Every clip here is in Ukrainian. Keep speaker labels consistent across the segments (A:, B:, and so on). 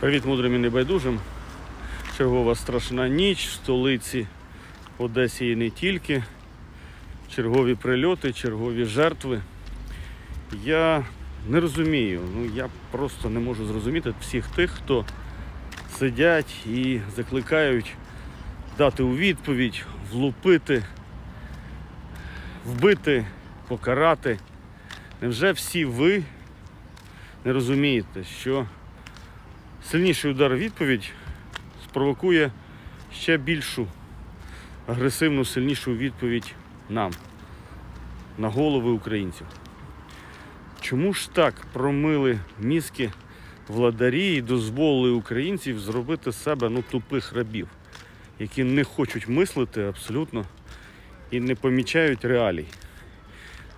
A: Привіт мудрим і небайдужим. Чергова страшна ніч в столиці Одесі і не тільки. Чергові прильоти, чергові жертви. Я не розумію, ну я просто не можу зрозуміти всіх тих, хто сидять і закликають дати у відповідь, влупити, вбити, покарати. Невже всі ви не розумієте, що сильніший удар відповідь спровокує ще більшу агресивну, сильнішу відповідь нам, на голови українців. Чому ж так промили мізки владарі і дозволили українців зробити з себе ну, тупих рабів, які не хочуть мислити абсолютно і не помічають реалій?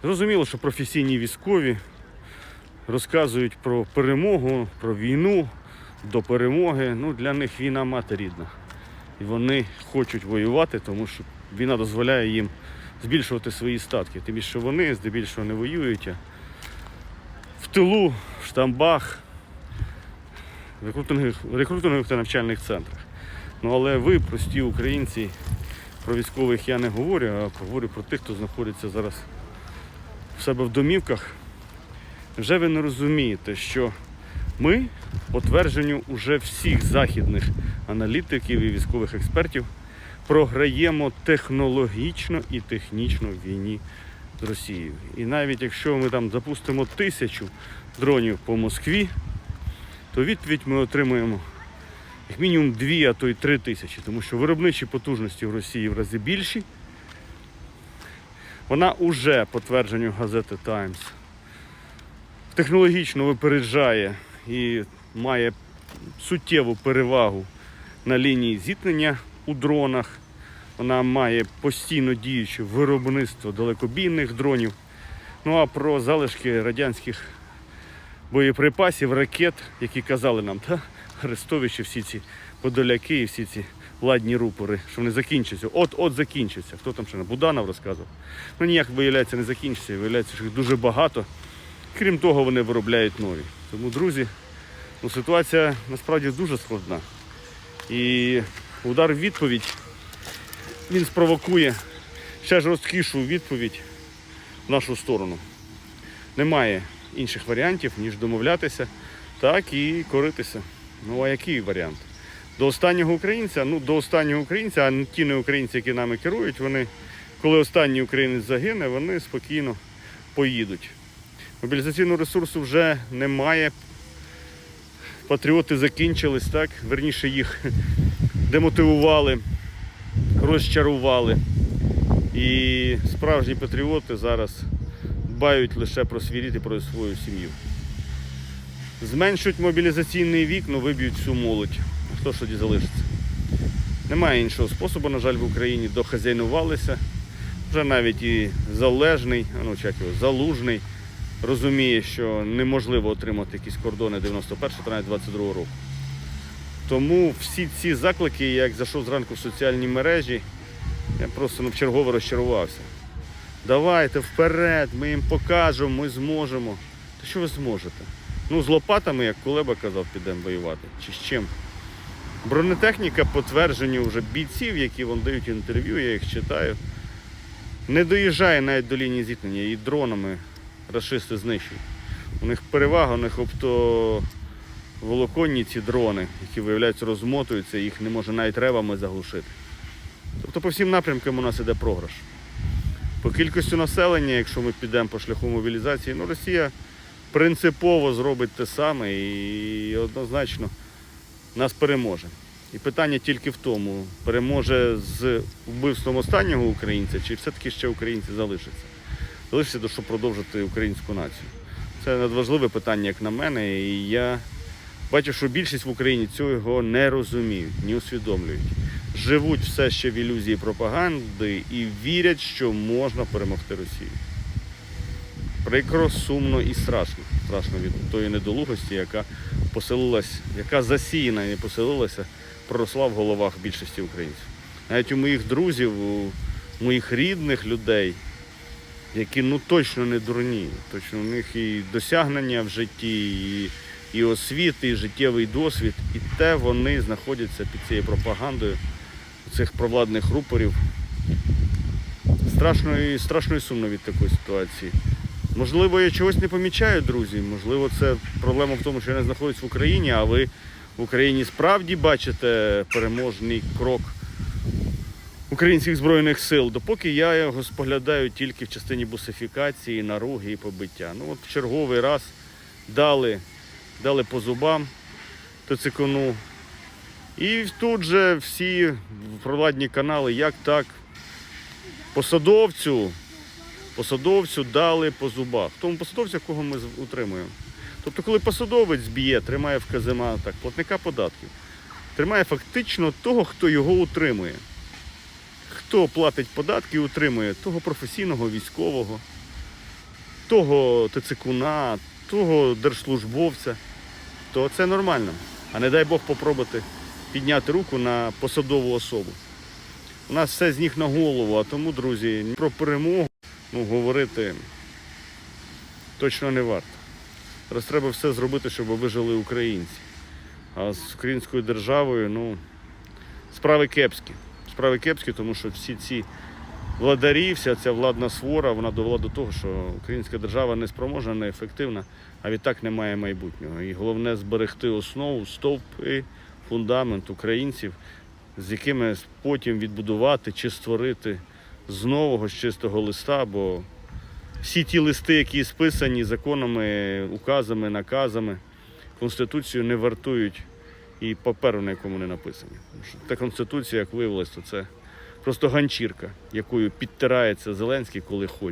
A: Зрозуміло, що професійні військові розказують про перемогу, про війну до перемоги. Ну, для них війна мати рідна. І вони хочуть воювати, тому що війна дозволяє їм збільшувати свої статки. Тим більше вони здебільшого не воюють. В тилу, в штамбах, в рекрутингових, рекрутингових та навчальних центрах. Ну але ви, прості українці, про військових я не говорю, а говорю про тих, хто знаходиться зараз в себе в домівках. Вже ви не розумієте, що ми, по твердженню уже всіх західних аналітиків і військових експертів, програємо технологічно і технічно в війні з Росією. І навіть якщо ми там запустимо тисячу дронів по Москві, то відповідь ми отримуємо як мінімум дві, а то й три тисячі, тому що виробничі потужності в Росії в рази більші. Вона уже, по твердженню газети Times, технологічно випереджає і має суттєву перевагу на лінії зіткнення у дронах. Вона має постійно діюче виробництво далекобійних дронів. Ну а про залишки радянських боєприпасів, ракет, які казали нам, та Арестовичі, всі ці подоляки і всі ці ладні рупори, що вони закінчаться. От-от закінчаться. Хто там ще на Буданов розказував? Ну ніяк, виявляється, не закінчиться. Виявляється, що їх дуже багато. Крім того, вони виробляють нові. Тому, друзі, ну, ситуація насправді дуже складна. І удар в відповідь він спровокує ще жорсткішу відповідь в нашу сторону. Немає інших варіантів, ніж домовлятися, так і коритися. Ну а який варіант? До останнього українця, ну до останнього українця, а ті не українці, які нами керують, вони, коли останній українець загине, вони спокійно поїдуть. Мобілізаційного ресурсу вже немає. Патріоти закінчились, так? Верніше їх демотивували, розчарували. І справжні патріоти зараз дбають лише про свій рід і про свою сім'ю. Зменшують мобілізаційний вік, ну виб'ють всю молодь. Хто ж тоді залишиться? Немає іншого способу, на жаль, в Україні дохазяйнувалися. Вже навіть і залежний, ну як залужний, розуміє, що неможливо отримати якісь кордони 91 22 року. Тому всі ці заклики, я як зайшов зранку в соціальні мережі, я просто ну, вчергово розчарувався. Давайте вперед, ми їм покажемо, ми зможемо. Та що ви зможете? Ну, з лопатами, як Кулеба казав, підемо воювати. Чи з чим? Бронетехніка по вже бійців, які вам дають інтерв'ю, я їх читаю. Не доїжджає навіть до лінії зіткнення, і дронами расисти знищують. У них перевага, у них оптоволоконні ці дрони, які виявляються, розмотуються, їх не може навіть ревами заглушити. Тобто по всім напрямкам у нас іде програш. По кількості населення, якщо ми підемо по шляху мобілізації, ну Росія принципово зробить те саме і однозначно нас переможе. І питання тільки в тому, переможе з вбивством останнього українця, чи все-таки ще українці залишаться. До щоб продовжити українську націю. Це надважливе питання, як на мене, і я бачу, що більшість в Україні цього не розуміють, не усвідомлюють. Живуть все ще в ілюзії пропаганди і вірять, що можна перемогти Росію. Прикро, сумно і страшно. Страшно від тої недолугості, яка поселилась, яка засіяна і поселилася, проросла в головах більшості українців. Навіть у моїх друзів, у моїх рідних людей, які ну точно не дурні, точно у них і досягнення в житті, і і освіти, і життєвий досвід, і те вони знаходяться під цією пропагандою цих провладних рупорів. Страшно і страшно і сумно від такої ситуації. Можливо, я чогось не помічаю, друзі. Можливо, це проблема в тому, що я не знаходжусь в Україні, а ви в Україні справді бачите переможний крок українських збройних сил, допоки я його споглядаю тільки в частині бусифікації, наруги і побиття. Ну от в черговий раз дали, дали по зубам ТЦКНу. І тут же всі провладні канали, як так, посадовцю, посадовцю дали по зубах. Тому посадовця, кого ми утримуємо. Тобто, коли посадовець б'є, тримає в казематах платника податків, тримає фактично того, хто його утримує. Хто платить податки і утримує того професійного військового, того ТЦКуна, того держслужбовця, то це нормально. А не дай Бог попробувати підняти руку на посадову особу. У нас все з ніг на голову, а тому, друзі, про перемогу ну, говорити точно не варто. Зараз треба все зробити, щоб вижили українці. А з українською державою, ну, справи кепські. Справи кепські, тому що всі ці владарі, вся ця владна свора, вона довела до того, що українська держава не спроможна, не ефективна, а відтак немає майбутнього. І головне зберегти основу, стовпи, фундамент українців, з якими потім відбудувати чи створити з нового, з чистого листа, бо всі ті листи, які списані законами, указами, наказами, Конституцію не вартують і паперу, на якому не написані. Що Та конституція, як виявилось, то це просто ганчірка, якою підтирається Зеленський, коли хоче.